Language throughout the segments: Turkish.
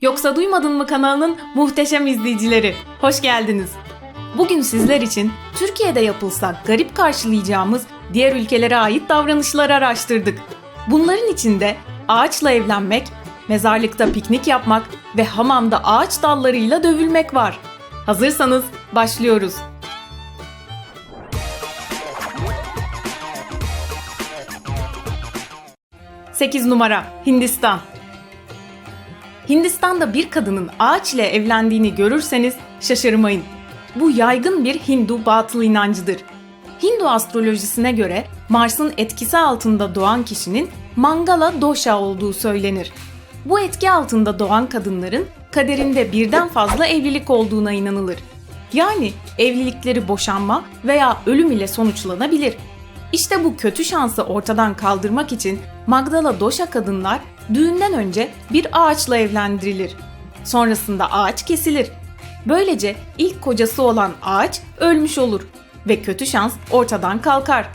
Yoksa Duymadın mı kanalının muhteşem izleyicileri. Hoş geldiniz. Bugün sizler için Türkiye'de yapılsa garip karşılayacağımız diğer ülkelere ait davranışları araştırdık. Bunların içinde ağaçla evlenmek, mezarlıkta piknik yapmak ve hamamda ağaç dallarıyla dövülmek var. Hazırsanız başlıyoruz. Sekiz numara Hindistan Hindistan'da bir kadının ağaç ile evlendiğini görürseniz şaşırmayın. Bu yaygın bir Hindu batıl inancıdır. Hindu astrolojisine göre Mars'ın etkisi altında doğan kişinin Mangala Dosha olduğu söylenir. Bu etki altında doğan kadınların kaderinde birden fazla evlilik olduğuna inanılır. Yani evlilikleri boşanma veya ölüm ile sonuçlanabilir. İşte bu kötü şansı ortadan kaldırmak için Magdala Doşa kadınlar düğünden önce bir ağaçla evlendirilir. Sonrasında ağaç kesilir. Böylece ilk kocası olan ağaç ölmüş olur ve kötü şans ortadan kalkar.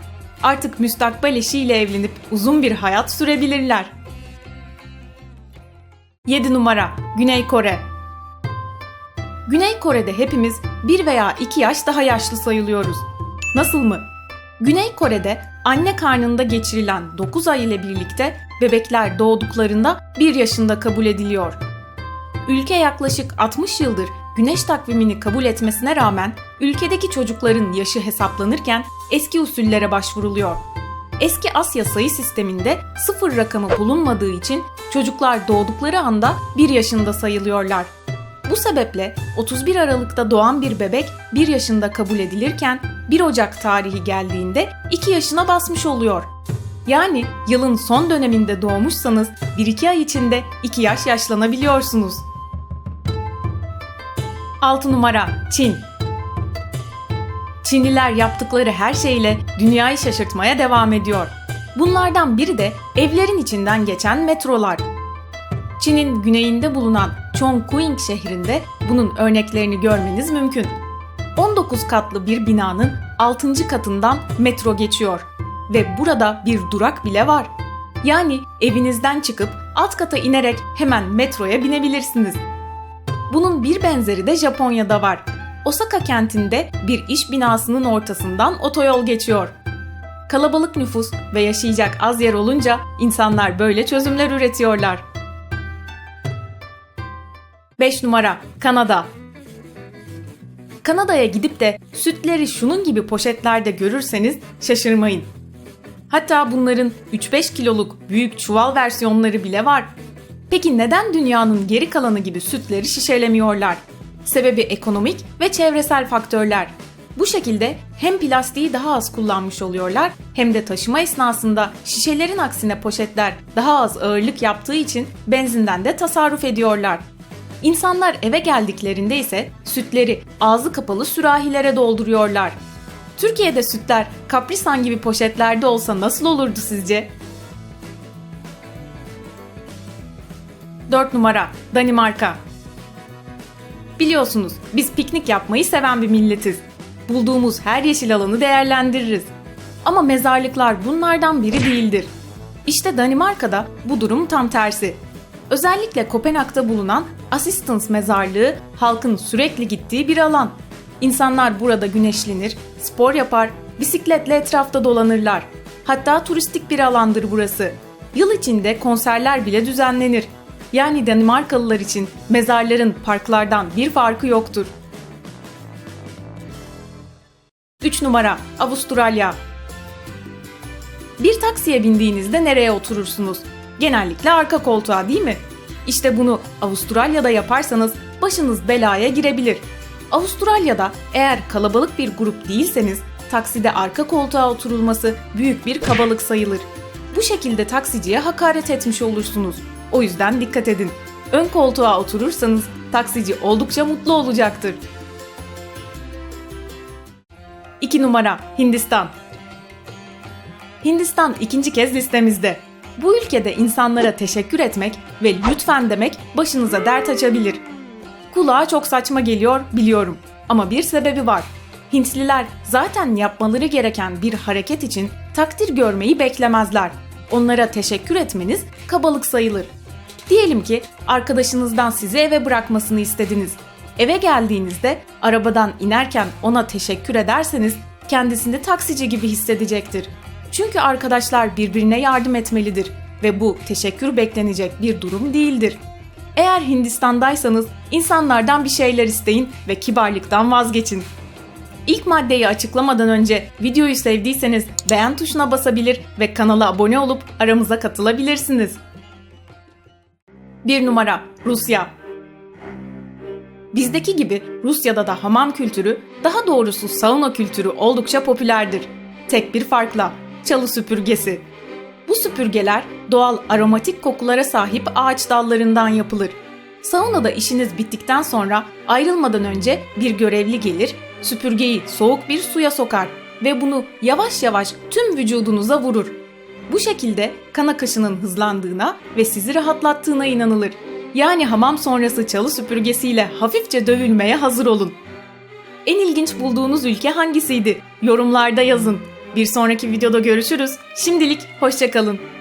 Artık müstakbel eşiyle evlenip uzun bir hayat sürebilirler. 7 numara Güney Kore Güney Kore'de hepimiz bir veya iki yaş daha yaşlı sayılıyoruz. Nasıl mı? Güney Kore'de anne karnında geçirilen 9 ay ile birlikte bebekler doğduklarında 1 yaşında kabul ediliyor. Ülke yaklaşık 60 yıldır güneş takvimini kabul etmesine rağmen ülkedeki çocukların yaşı hesaplanırken eski usullere başvuruluyor. Eski Asya sayı sisteminde sıfır rakamı bulunmadığı için çocuklar doğdukları anda 1 yaşında sayılıyorlar. Bu sebeple 31 Aralık'ta doğan bir bebek 1 yaşında kabul edilirken 1 Ocak tarihi geldiğinde 2 yaşına basmış oluyor. Yani yılın son döneminde doğmuşsanız 1-2 ay içinde 2 yaş yaşlanabiliyorsunuz. 6 numara Çin Çinliler yaptıkları her şeyle dünyayı şaşırtmaya devam ediyor. Bunlardan biri de evlerin içinden geçen metrolar. Çin'in güneyinde bulunan Chongqing şehrinde bunun örneklerini görmeniz mümkün. 19 katlı bir binanın 6. katından metro geçiyor ve burada bir durak bile var. Yani evinizden çıkıp alt kata inerek hemen metroya binebilirsiniz. Bunun bir benzeri de Japonya'da var. Osaka kentinde bir iş binasının ortasından otoyol geçiyor. Kalabalık nüfus ve yaşayacak az yer olunca insanlar böyle çözümler üretiyorlar. 5 numara Kanada Kanada'ya gidip de sütleri şunun gibi poşetlerde görürseniz şaşırmayın. Hatta bunların 3-5 kiloluk büyük çuval versiyonları bile var. Peki neden dünyanın geri kalanı gibi sütleri şişelemiyorlar? Sebebi ekonomik ve çevresel faktörler. Bu şekilde hem plastiği daha az kullanmış oluyorlar hem de taşıma esnasında şişelerin aksine poşetler daha az ağırlık yaptığı için benzinden de tasarruf ediyorlar. İnsanlar eve geldiklerinde ise sütleri ağzı kapalı sürahilere dolduruyorlar. Türkiye'de sütler kaprisan gibi poşetlerde olsa nasıl olurdu sizce? 4 numara Danimarka Biliyorsunuz biz piknik yapmayı seven bir milletiz. Bulduğumuz her yeşil alanı değerlendiririz. Ama mezarlıklar bunlardan biri değildir. İşte Danimarka'da bu durum tam tersi. Özellikle Kopenhag'da bulunan Assistance Mezarlığı halkın sürekli gittiği bir alan. İnsanlar burada güneşlenir, spor yapar, bisikletle etrafta dolanırlar. Hatta turistik bir alandır burası. Yıl içinde konserler bile düzenlenir. Yani Danimarkalılar için mezarların parklardan bir farkı yoktur. 3 numara Avustralya Bir taksiye bindiğinizde nereye oturursunuz? Genellikle arka koltuğa değil mi? İşte bunu Avustralya'da yaparsanız başınız belaya girebilir. Avustralya'da eğer kalabalık bir grup değilseniz takside arka koltuğa oturulması büyük bir kabalık sayılır. Bu şekilde taksiciye hakaret etmiş olursunuz. O yüzden dikkat edin. Ön koltuğa oturursanız taksici oldukça mutlu olacaktır. 2 numara Hindistan Hindistan ikinci kez listemizde. Bu ülkede insanlara teşekkür etmek ve lütfen demek başınıza dert açabilir. Kulağa çok saçma geliyor biliyorum ama bir sebebi var. Hintliler zaten yapmaları gereken bir hareket için takdir görmeyi beklemezler. Onlara teşekkür etmeniz kabalık sayılır. Diyelim ki arkadaşınızdan sizi eve bırakmasını istediniz. Eve geldiğinizde arabadan inerken ona teşekkür ederseniz kendisini taksici gibi hissedecektir. Çünkü arkadaşlar birbirine yardım etmelidir ve bu teşekkür beklenecek bir durum değildir. Eğer Hindistan'daysanız insanlardan bir şeyler isteyin ve kibarlıktan vazgeçin. İlk maddeyi açıklamadan önce videoyu sevdiyseniz beğen tuşuna basabilir ve kanala abone olup aramıza katılabilirsiniz. 1 numara Rusya Bizdeki gibi Rusya'da da hamam kültürü, daha doğrusu sauna kültürü oldukça popülerdir. Tek bir farkla, çalı süpürgesi. Bu süpürgeler doğal aromatik kokulara sahip ağaç dallarından yapılır. Saunada işiniz bittikten sonra ayrılmadan önce bir görevli gelir, süpürgeyi soğuk bir suya sokar ve bunu yavaş yavaş tüm vücudunuza vurur. Bu şekilde kan akışının hızlandığına ve sizi rahatlattığına inanılır. Yani hamam sonrası çalı süpürgesiyle hafifçe dövülmeye hazır olun. En ilginç bulduğunuz ülke hangisiydi? Yorumlarda yazın. Bir sonraki videoda görüşürüz. Şimdilik hoşçakalın.